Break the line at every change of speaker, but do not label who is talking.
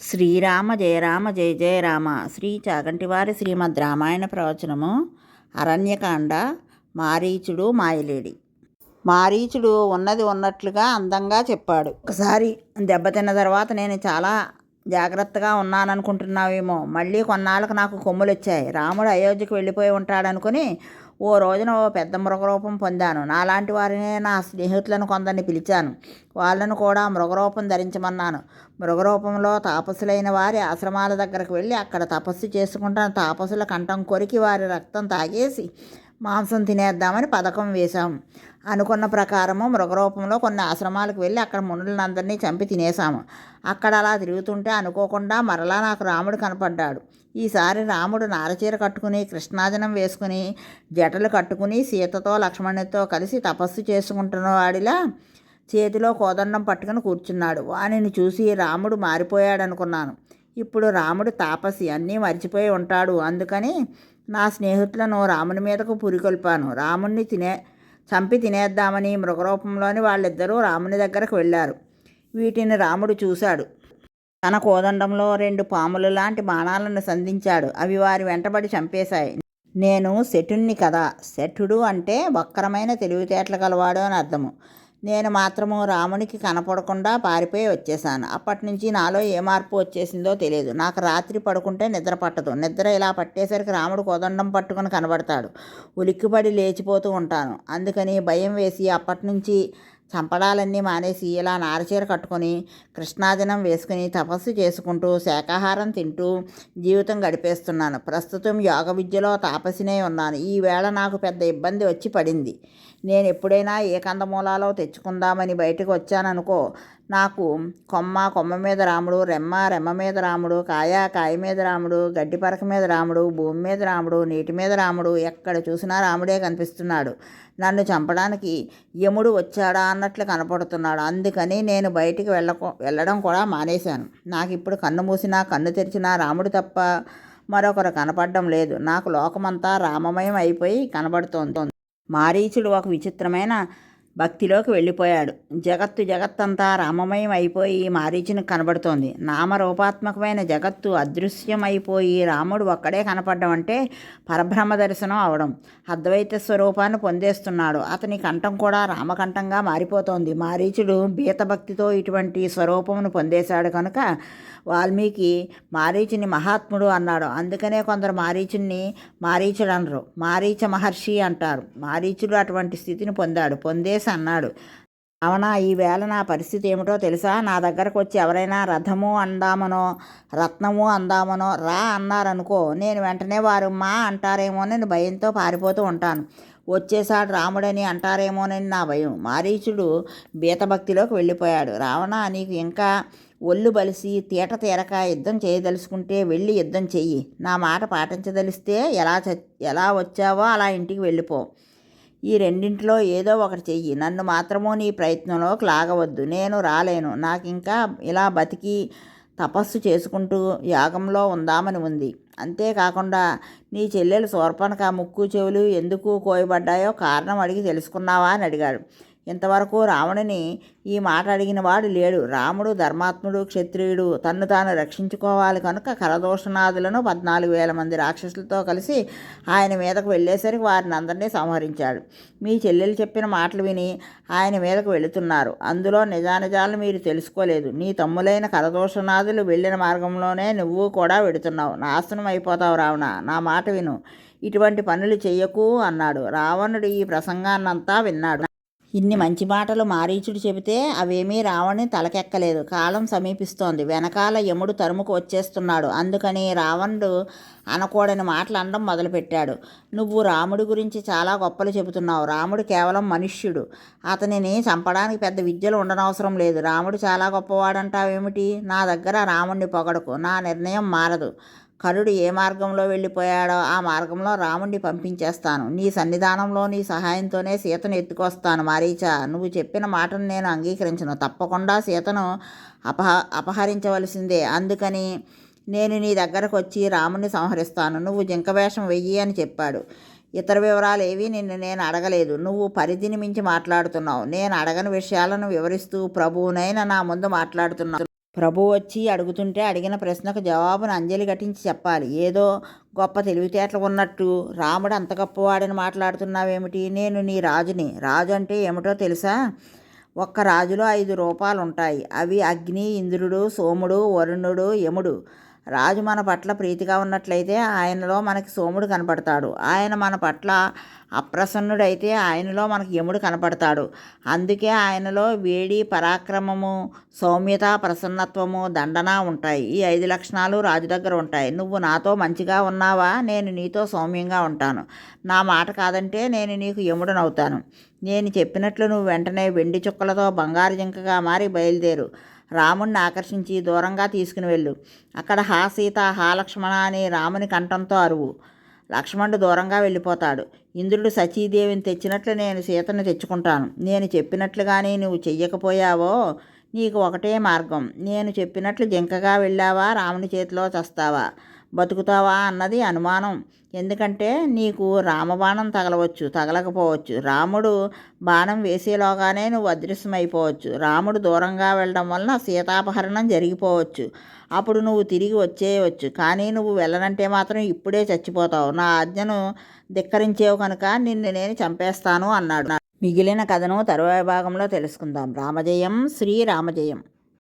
శ్రీరామ జయ రామ జయ జయ రామ. శ్రీ చాగంటివారి శ్రీమద్ రామాయణ ప్రవచనము. అరణ్యకాండ. మారీచుడు మాయలేడి. మారీచుడు ఉన్నది ఉన్నట్లుగా అందంగా చెప్పాడు. ఒకసారి దెబ్బతిన్న తర్వాత నేను చాలా జాగ్రత్తగా ఉన్నాననుకుంటున్నావేమో. మళ్ళీ కొన్నాళ్ళకు నాకు కొమ్ములు వచ్చాయి రాముడు అయోధ్యకు వెళ్ళిపోయి ఉంటాడనుకుని ఓ రోజున ఓ పెద్ద మృగరూపం పొందాను. నాలాంటి వారినే నా స్నేహితులను కొందరిని పిలిచాను. వాళ్ళను కూడా మృగరూపం ధరించమన్నాను. మృగరూపంలో తాపసులైన వారి ఆశ్రమాల దగ్గరకు వెళ్ళి అక్కడ తపస్సు చేసుకుంటున్న తాపసుల కంఠం కొరికి వారి రక్తం తాగేసి మాంసం తినేద్దామని పథకం వేశాం. అనుకున్న ప్రకారము మృగరూపంలో కొన్ని ఆశ్రమాలకు వెళ్ళి అక్కడ మునులందరినీ చంపి తినేశాము. అక్కడ అలా తిరుగుతుంటే అనుకోకుండా మరలా నాకు రాముడు కనపడ్డాడు. ఈసారి రాముడు నారచీర కట్టుకుని కృష్ణాజనం వేసుకుని జటలు కట్టుకుని సీతతో లక్ష్మణుడితో కలిసి తపస్సు చేసుకుంటున్న వాడిలా చేతిలో కోదండం పట్టుకుని కూర్చున్నాడు. వానిని చూసి రాముడు మారిపోయాడనుకున్నాను. ఇప్పుడు రాముడు తాపసి అన్నీ మర్చిపోయి ఉంటాడు. అందుకని నా స్నేహితులను రాముని మీదకు పురికొల్పాను. రాముణ్ణి తినే చంపి తినేద్దామని మృగరూపంలోని వాళ్ళిద్దరూ రాముని దగ్గరకు వెళ్ళారు. వీటిని రాముడు చూశాడు. తన కోదండంలో రెండు పాములు లాంటి బాణాలను సంధించాడు. అవి వారి వెంటబడి చంపేశాయి. నేను శఠుణ్ణి కదా. శఠుడు అంటే వక్రమైన తెలివితేటలు గలవాడు అని అర్థము. నేను మాత్రము రామునికి కనపడకుండా పారిపోయి వచ్చేసాను అప్పటి నుంచి నాలో ఏ మార్పు వచ్చేసిందో తెలియదు. నాకు రాత్రి పడుకుంటే నిద్ర పట్టదు. నిద్ర ఇలా పట్టేసరికి రాముడు కోదండం పట్టుకుని కనబడతాడు. ఉలిక్కిపడి లేచిపోతూ ఉంటాను. అందుకని భయం వేసి అప్పటి నుంచి చంపడాలన్నీ మానేసి ఇలా నారచీర కట్టుకొని కృష్ణాదినం వేసుకుని తపస్సు చేసుకుంటూ శాకాహారం తింటూ జీవితం గడిపేస్తున్నాను. ప్రస్తుతం యోగ విద్యలో తాపసినే ఉన్నాను. ఈవేళ నాకు పెద్ద ఇబ్బంది వచ్చి పడింది. నేను ఎప్పుడైనా ఏ కందమూలాలో తెచ్చుకుందామని బయటకు వచ్చాననుకో నాకు కొమ్మ కొమ్మ మీద రాముడు రెమ్మ రెమ్మ మీద రాముడు కాయ కాయ మీద రాముడు గడ్డి పరక మీద రాముడు భూమి మీద రాముడు నీటి మీద రాముడు ఎక్కడ చూసినా రాముడే కనిపిస్తున్నాడు. నన్ను చంపడానికి యముడు వచ్చాడా అన్నట్లు కనపడుతున్నాడు. అందుకని నేను బయటికి వెళ్ళకు వెళ్ళడం కూడా మానేశాను. నాకు ఇప్పుడు కన్ను మూసినా కన్ను తెరిచినా రాముడు తప్ప మరొకరు కనపడడం లేదు. నాకు లోకమంతా రామమయం అయిపోయి కనబడుతోంది. మారీచుడు ఒక విచిత్రమైన భక్తిలోకి వెళ్ళిపోయాడు. జగత్తు జగత్తంతా రామమయం అయిపోయి మారీచుని కనబడుతోంది. నామరూపాత్మకమైన జగత్తు అదృశ్యమైపోయి రాముడు ఒక్కడే కనపడడం అంటే పరబ్రహ్మ దర్శనం అవడం. అద్వైత స్వరూపాన్ని పొందేస్తున్నాడు. అతని కంఠం కూడా రామకంఠంగా మారిపోతోంది. మారీచుడు భీతభక్తితో ఇటువంటి స్వరూపమును పొందేశాడు కనుక వాల్మీకి మారీచుని మహాత్ముడు అన్నాడు. అందుకనే కొందరు మారీచుని మారీచుడు అనరు మారీచ మహర్షి అంటారు. మారీచుడు అటువంటి స్థితిని పొందాడు. చేసి అన్నాడు. అవునా ఈవేళ నా పరిస్థితి ఏమిటో తెలుసా? నా దగ్గరకు వచ్చి ఎవరైనా రథము అందామనో రత్నము అందామనో రా అన్నారనుకో నేను వెంటనే వారు మా అంటారేమోనని భయంతో పారిపోతూ ఉంటాను. వచ్చేసాడు రాముడని అంటారేమోనని నా భయం. మారీచుడు బీతభక్తిలోకి వెళ్ళిపోయాడు. రావణ నీకు ఇంకా ఒళ్ళు బలిసి తీట తీరక యుద్ధం చేయదలుచుకుంటే వెళ్ళి యుద్ధం చెయ్యి. నా మాట పాటించదలిస్తే ఎలా చ ఎలా వచ్చావో అలా ఇంటికి వెళ్ళిపో. ఈ రెండింటిలో ఏదో ఒకటి చెయ్యి. నన్ను మాత్రము నీ ప్రయత్నంలోకి లాగవద్దు. నేను రాలేను. నాకు ఇంకా ఇలా బతికి తపస్సు చేసుకుంటూ యాగంలో ఉందామని ఉంది. అంతేకాకుండా నీ చెల్లెలు శూర్పణక ముక్కు చెవులు ఎందుకు కోయబడ్డాయో కారణం అడిగి తెలుసుకున్నావా అని అడిగాడు. ఇంతవరకు రావణుని ఈ మాట అడిగిన వాడు లేడు. రాముడు ధర్మాత్ముడు క్షత్రియుడు తన్ను తాను రక్షించుకోవాలి కనుక కరదోషణాదులను పద్నాలుగు వేల మంది రాక్షసులతో కలిసి ఆయన మీదకు వెళ్ళేసరికి వారిని అందరినీ సంహరించాడు. మీ చెల్లెలు చెప్పిన మాటలు విని ఆయన మీదకు వెళుతున్నారు. అందులో నిజానిజాలను మీరు తెలుసుకోలేదు. నీ తమ్ములైన కరదోషనాథులు వెళ్ళిన మార్గంలోనే నువ్వు కూడా వెడుతున్నావు. నాశనం అయిపోతావు రావణ. నా మాట విను. ఇటువంటి పనులు చెయ్యకు అన్నాడు. రావణుడు ఈ ప్రసంగాన్నంతా విన్నాడు. ఇన్ని మంచి మాటలు మారీచుడు చెబితే అవేమీ రావణి తలకెక్కలేదు. కాలం సమీపిస్తోంది. వెనకాల యముడు తరుముకు వచ్చేస్తున్నాడు. అందుకని రావణుడు అనకూడని మాటలు అనడం మొదలుపెట్టాడు. నువ్వు రాముడి గురించి చాలా గొప్పలు చెబుతున్నావు. రాముడు కేవలం మనుష్యుడు. అతనిని చంపడానికి పెద్ద విద్యలు ఉండనవసరం లేదు. రాముడు చాలా గొప్పవాడంటావేమిటి? నా దగ్గర రాముడిని పొగడకు. నా నిర్ణయం మారదు. కరుడు ఏ మార్గంలో వెళ్ళిపోయాడో ఆ మార్గంలో రాముణ్ణి పంపించేస్తాను. నీ సన్నిధానంలో నీ సహాయంతోనే సీతను ఎత్తుకొస్తాను. మారీచ నువ్వు చెప్పిన మాటను నేను అంగీకరించను. తప్పకుండా సీతను అపహ అపహరించవలసిందే. అందుకని నేను నీ దగ్గరకు వచ్చి రాముణ్ణి సంహరిస్తాను. నువ్వు జింక వేషం వెయ్యి అని చెప్పాడు. ఇతర వివరాలు ఏవి నిన్ను నేను అడగలేదు. నువ్వు పరిధిని మించి మాట్లాడుతున్నావు. నేను అడగని విషయాలను వివరిస్తూ ప్రభువునైనా నా ముందు మాట్లాడుతున్నావు ప్రభు వచ్చి అడుగుతుంటే అడిగిన ప్రశ్నకు జవాబును అంజలి ఘటించి చెప్పాలి. ఏదో గొప్ప తెలివితేటలు ఉన్నట్టు రాముడు అంత గొప్పవాడని మాట్లాడుతున్నావేమిటి? నేను నీ రాజుని. రాజు అంటే ఏమిటో తెలుసా? ఒక్క రాజులో ఐదు రూపాలు ఉంటాయి అవి అగ్ని ఇంద్రుడు సోముడు వరుణుడు యముడు. రాజు మన పట్ల ప్రీతిగా ఉన్నట్లయితే ఆయనలో మనకి సోముడు కనపడతాడు. ఆయన మన పట్ల అప్రసన్నుడైతే ఆయనలో మనకి యముడు కనపడతాడు. అందుకే ఆయనలో వేడి పరాక్రమము సౌమ్యత ప్రసన్నత్వము దండన ఉంటాయి. ఈ ఐదు లక్షణాలు రాజు దగ్గర ఉంటాయి. నువ్వు నాతో మంచిగా ఉన్నావా? నేను నీతో సౌమ్యంగా ఉంటాను. నా మాట కాదంటే నేను నీకు యముడనవుతాను. నేను చెప్పినట్లు నువ్వు వెంటనే వెండి చుక్కలతో బంగారు జింకగా మారి బయలుదేరు. రాముణ్ణి ఆకర్షించి దూరంగా తీసుకుని వెళ్ళు. అక్కడ హా సీత హా లక్ష్మణ అని రాముని కంఠంతో అరువు. లక్ష్మణుడు దూరంగా వెళ్ళిపోతాడు. ఇంద్రుడు సచీదేవిని తెచ్చినట్లు నేను సీతను తెచ్చుకుంటాను. నేను చెప్పినట్లుగానే నువ్వు చెయ్యకపోయావో నీకు ఒకటే మార్గం. నేను చెప్పినట్లు జింకగా వెళ్ళావా? రాముని చేతిలో చస్తావా? బతుకుతావా అన్నది అనుమానం. ఎందుకంటే నీకు రామబాణం తగలవచ్చు తగలకపోవచ్చు. రాముడు బాణం వేసేలోగానే నువ్వు అదృశ్యమైపోవచ్చు. రాముడు దూరంగా వెళ్ళడం వలన సీతాపహరణం జరిగిపోవచ్చు. అప్పుడు నువ్వు తిరిగి వచ్చేయవచ్చు. కానీ నువ్వు వెళ్ళనంటే మాత్రం ఇప్పుడే చచ్చిపోతావు. నా ఆజ్ఞను ధిక్కరించేవు కనుక నిన్ను నేను చంపేస్తాను అన్నాడు. మిగిలిన కథను తరువాయి భాగంలో తెలుసుకుందాం. రామజయం శ్రీ రామజయం